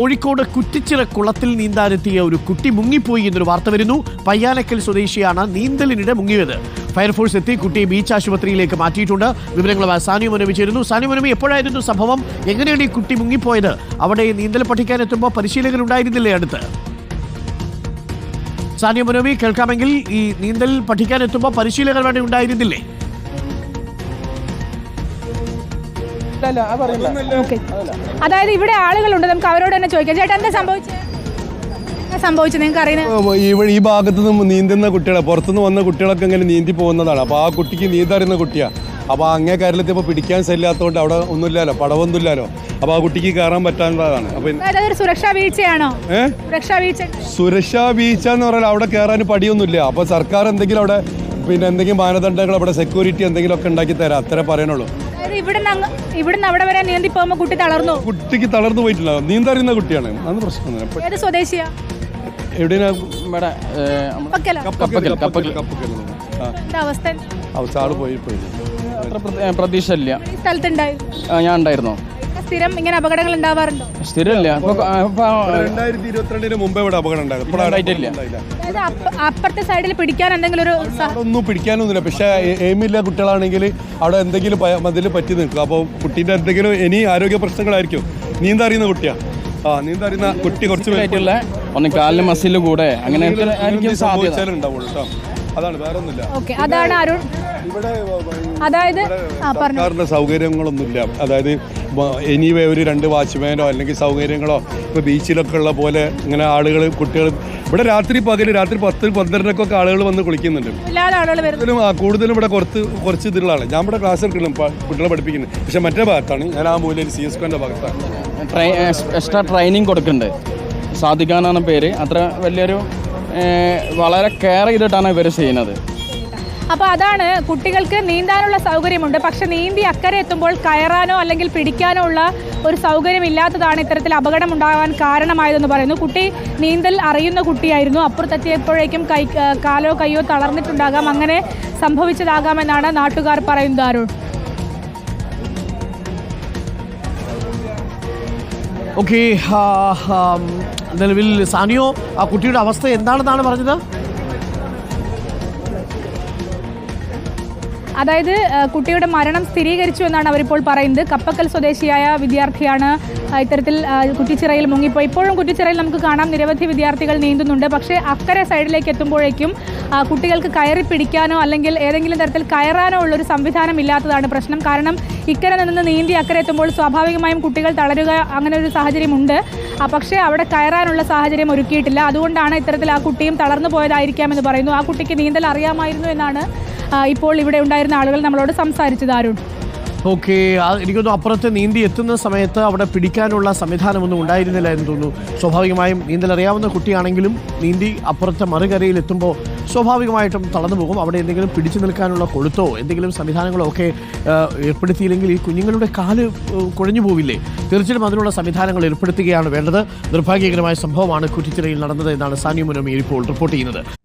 കോഴിക്കോട് കുറ്റിച്ചിറ കുളത്തിൽ നീന്താനെത്തിയ ഒരു കുട്ടി മുങ്ങിപ്പോയി എന്നൊരു വാർത്ത വരുന്നു. പയ്യാനക്കൽ സ്വദേശിയാണ് നീന്തലിനിടെ മുങ്ങിയത്. ഫയർഫോഴ്സ് എത്തി കുട്ടിയെ ബീച്ച് ആശുപത്രിയിലേക്ക് മാറ്റിയിട്ടുണ്ട്. വിവരങ്ങളുമായി സാനിയ മനോമി ചേരുന്നു. സാനിയ മുനമി എപ്പോഴായിരുന്നു സംഭവം? എങ്ങനെയാണ് ഈ കുട്ടി മുങ്ങിപ്പോയത്? അവിടെ നീന്തൽ പഠിക്കാനെത്തുമ്പോൾ പരിശീലകർ ഉണ്ടായിരുന്നില്ലേ അടുത്ത്? സാനിയ മുനമി കേൾക്കാമെങ്കിൽ ഈ നീന്തൽ പഠിക്കാനെത്തുമ്പോൾ പരിശീലകർ വേണ്ടി ഉണ്ടായിരുന്നില്ലേ? ഓക്കെ അതായത് ഇവിടെ ആളുകളുണ്ട് നമുക്ക് അവരോട് തന്നെ ചോദിക്കാം. ചേട്ടാ എന്താ സംഭവിച്ചത് സംഭവിച്ചത് നിങ്ങൾക്ക് അറിയുന്നത്? ഈ ഭാഗത്ത് നിന്ന് നീന്തുന്ന കുട്ടികളെ പുറത്തുനിന്ന് വന്ന കുട്ടികളൊക്കെ ഇങ്ങനെ നീന്തി പോകുന്നതാണ്. അപ്പോൾ ആ കുട്ടിക്ക് നീന്തറിയുന്ന കുട്ടിയാണ് അപ്പോൾ അങ്ങേ കരലെത്തിയപ്പോൾ പിടിക്കാൻ ശല്യാത്തതുകൊണ്ട് അവിടെ ഒന്നുമില്ലല്ലോ പടവൊന്നുമില്ലല്ലോ. അപ്പോൾ ആ കുട്ടിക്ക് കയറാൻ പറ്റാനുള്ളതാണ്. അപ്പോൾ സുരക്ഷാ വീഴ്ചയാണോ? സുരക്ഷാ വീഴ്ച. സുരക്ഷാ വീഴ്ച എന്ന് പറഞ്ഞാൽ അവിടെ കയറാൻ പടിയൊന്നുമില്ല. അപ്പോൾ സർക്കാർ എന്തെങ്കിലും അവിടെ പിന്നെ എന്തെങ്കിലും മാനദണ്ഡങ്ങൾ അവിടെ സെക്യൂരിറ്റി എന്തെങ്കിലും ഒക്കെ ഉണ്ടാക്കി തരാം. അത്രേ പറയാനുള്ളൂ ഇവിടുന്ന് ഇവിടുന്ന് അവിടെ വരെ നീന്തി പോകുമ്പോൾ കുട്ടി തളർന്നു. കുട്ടിക്ക് തളർന്നു പോയിട്ടില്ല. നീന്തറിയുന്ന കുട്ടിയാണ്. അന്ന് പ്രശ്നം. ഏത് സ്വദേശിയാ? എവിടെയാണ്? പക്കല കപ്പക്കൽ, കപ്പക്കൽ. കപ്പക്കൽ. അവസ്ഥ? അവസ്ഥ ആൾ പോയി പോയി. പ്രതീക്ഷ ഇല്ല ഞാൻ ഉണ്ടായിരുന്നോ. സ്ഥിരം ഇങ്ങനെ അപകടങ്ങൾ ഉണ്ടാവാറുണ്ടോ? സ്ഥിരമില്ല. രണ്ടായിരത്തി ഇരുപത്തിരണ്ടിന് മുമ്പേ ഇവിടെ അപകടം ഉണ്ടായിട്ടില്ല. അതായത് അപ്പ- അപ്പുറത്തെ സൈഡിൽ പിടിക്കാൻ എന്തെങ്കിലും ഒരു ഒന്നും പിടിക്കാനൊന്നുമില്ല. പക്ഷെ എയിമില്ല കുട്ടികളാണെങ്കിൽ അവിടെ എന്തെങ്കിലും അതിൽ മതിൽ പറ്റി നിൽക്കും അപ്പോൾ കുട്ടീന്റെ എന്തെങ്കിലും ഇനി ആരോഗ്യ പ്രശ്നങ്ങളായിരിക്കും. നീന്തറിയുന്ന കുട്ടിയാ. ആ നീന്തറിയുന്ന കുട്ടി കുറച്ച് ആയിട്ടുള്ള ഒന്ന് കാലിന് മസിൽ കൂടെ അങ്ങനെ ആയിരിക്കും സാധ്യത. സംഭവിച്ചാലും ഉണ്ടാവുള്ളൂ കേട്ടോ. അതാണ് വേറെ ഒന്നുമില്ല ഓക്കെ അതാണ് അരുൺ ഇവിടെ അതായത് ആ പറഞ്ഞു. സർക്കാരിന്റെ സൗകര്യങ്ങളൊന്നുമില്ല. അതായത് എനിവേ ഒരു രണ്ട് വാച്ച്മാനോ അല്ലെങ്കിൽ സൗകര്യങ്ങളോ ഇപ്പോൾ ബീച്ചിലൊക്കെ ഉള്ള പോലെ ഇങ്ങനെ ആളുകൾ കുട്ടികൾ ഇവിടെ രാത്രി പകൽ രാത്രി പത്ത് പന്ത്രണ്ടൊക്കെ ആളുകൾ വന്ന് കുളിക്കുന്നുണ്ട്. കൂടുതലും ആ കൂടുതലും ഇവിടെ കുറച്ച് കുറച്ച് ഇതിലുള്ളതാണ് ഞാൻ ഇവിടെ ക്ലാസ് എടുക്കണം കുട്ടികളെ പഠിപ്പിക്കുന്നത് പക്ഷെ മറ്റേ ഭാഗത്താണ്. ഞാൻ ആ മൂലയിൽ സി എസ് കോന്റെ ഭാഗത്താണ്. ട്രൈ- എക്സ്ട്രാ ട്രെയിനിങ് കൊടുക്കുന്നുണ്ട്. സാധിക്കാനാണ് പേര്. അത്ര വലിയൊരു വളരെ കെയർ ചെയ്തിട്ടാണ് ഇവർ ചെയ്യുന്നത്. അപ്പോൾ അതാണ് കുട്ടികൾക്ക് നീന്താനുള്ള സൗകര്യമുണ്ട്. പക്ഷെ നീന്തി അക്കരെ എത്തുമ്പോൾ കയറാനോ അല്ലെങ്കിൽ പിടിക്കാനോ ഉള്ള ഒരു സൗകര്യം ഇല്ലാത്തതാണ് ഇത്തരത്തിൽ അപകടം ഉണ്ടാകാൻ കാരണമായതെന്ന് പറയുന്നു. കുട്ടി നീന്തൽ അറിയുന്ന കുട്ടിയായിരുന്നു. അപ്പുറത്തെത്തിയപ്പോഴേക്കും കൈ കാലോ കൈയോ തളർന്നിട്ടുണ്ടാകാം. അങ്ങനെ സംഭവിച്ചതാകാമെന്നാണ് നാട്ടുകാർ പറയുന്നത് അരുൺ. ഓക്കെ നിലവിൽ സാനിയോ ആ കുട്ടിയുടെ അവസ്ഥ എന്താണെന്നാണ് പറഞ്ഞത്? അതായത് കുട്ടിയുടെ മരണം സ്ഥിരീകരിച്ചു എന്നാണ് അവരിപ്പോൾ പറയുന്നത്. കപ്പക്കൽ സ്വദേശിയായ വിദ്യാർത്ഥിയാണ് ഇത്തരത്തിൽ കുറ്റിച്ചിറയിൽ മുങ്ങിപ്പോയി. ഇപ്പോഴും കുറ്റിച്ചിറയിൽ നമുക്ക് കാണാം നിരവധി വിദ്യാർത്ഥികൾ നീന്തുന്നുണ്ട്. പക്ഷേ അക്കരെ സൈഡിലേക്ക് എത്തുമ്പോഴേക്കും കുട്ടികൾക്ക് കയറി പിടിക്കാനോ അല്ലെങ്കിൽ ഏതെങ്കിലും തരത്തിൽ കയറാനോ ഉള്ളൊരു സംവിധാനം ഇല്ലാത്തതാണ് പ്രശ്നം. കാരണം ഇക്കരെ നിന്ന് നീന്തി അക്കരെ എത്തുമ്പോൾ സ്വാഭാവികമായും കുട്ടികൾ തളരുക അങ്ങനെ ഒരു സാഹചര്യമുണ്ട്. പക്ഷേ അവിടെ കയറാനുള്ള സാഹചര്യം ഒരുക്കിയിട്ടില്ല. അതുകൊണ്ടാണ് ഇത്തരത്തിൽ ആ കുട്ടിയും തളർന്നു പോയതായിരിക്കാം എന്ന് പറയുന്നു. ആ കുട്ടിക്ക് നീന്തൽ അറിയാമായിരുന്നു എന്നാണ് ഇപ്പോൾ ഇവിടെ ഉണ്ടായിരുന്ന ആളുകൾ നമ്മളോട് സംസാരിച്ചത് അരുൺ ഓക്കെ എനിക്കൊന്നും അപ്പുറത്ത് നീന്തി എത്തുന്ന സമയത്ത് അവിടെ പിടിക്കാനുള്ള സംവിധാനമൊന്നും ഉണ്ടായിരുന്നില്ല എന്ന് തോന്നുന്നു. സ്വാഭാവികമായും നീന്തൽ അറിയാവുന്ന കുട്ടിയാണെങ്കിലും നീന്തി അപ്പുറത്തെ മറുകരയിൽ എത്തുമ്പോൾ സ്വാഭാവികമായിട്ടും തളർന്നു പോകും. അവിടെ എന്തെങ്കിലും പിടിച്ചു നിൽക്കാനുള്ള കൊളുത്തോ എന്തെങ്കിലും സംവിധാനങ്ങളോ ഒക്കെ ഏർപ്പെടുത്തിയില്ലെങ്കിൽ ഈ കുഞ്ഞുങ്ങളുടെ കാൽ കുഴഞ്ഞു പോവില്ലേ? തീർച്ചയായും അതിനുള്ള സംവിധാനങ്ങൾ ഏർപ്പെടുത്തുകയാണ് വേണ്ടത്. നിർഭാഗ്യകരമായ സംഭവമാണ് കുറ്റിച്ചിറയിൽ നടന്നത് എന്നാണ് സാനിയ മുനോമി ഇപ്പോൾ റിപ്പോർട്ട് ചെയ്യുന്നത്.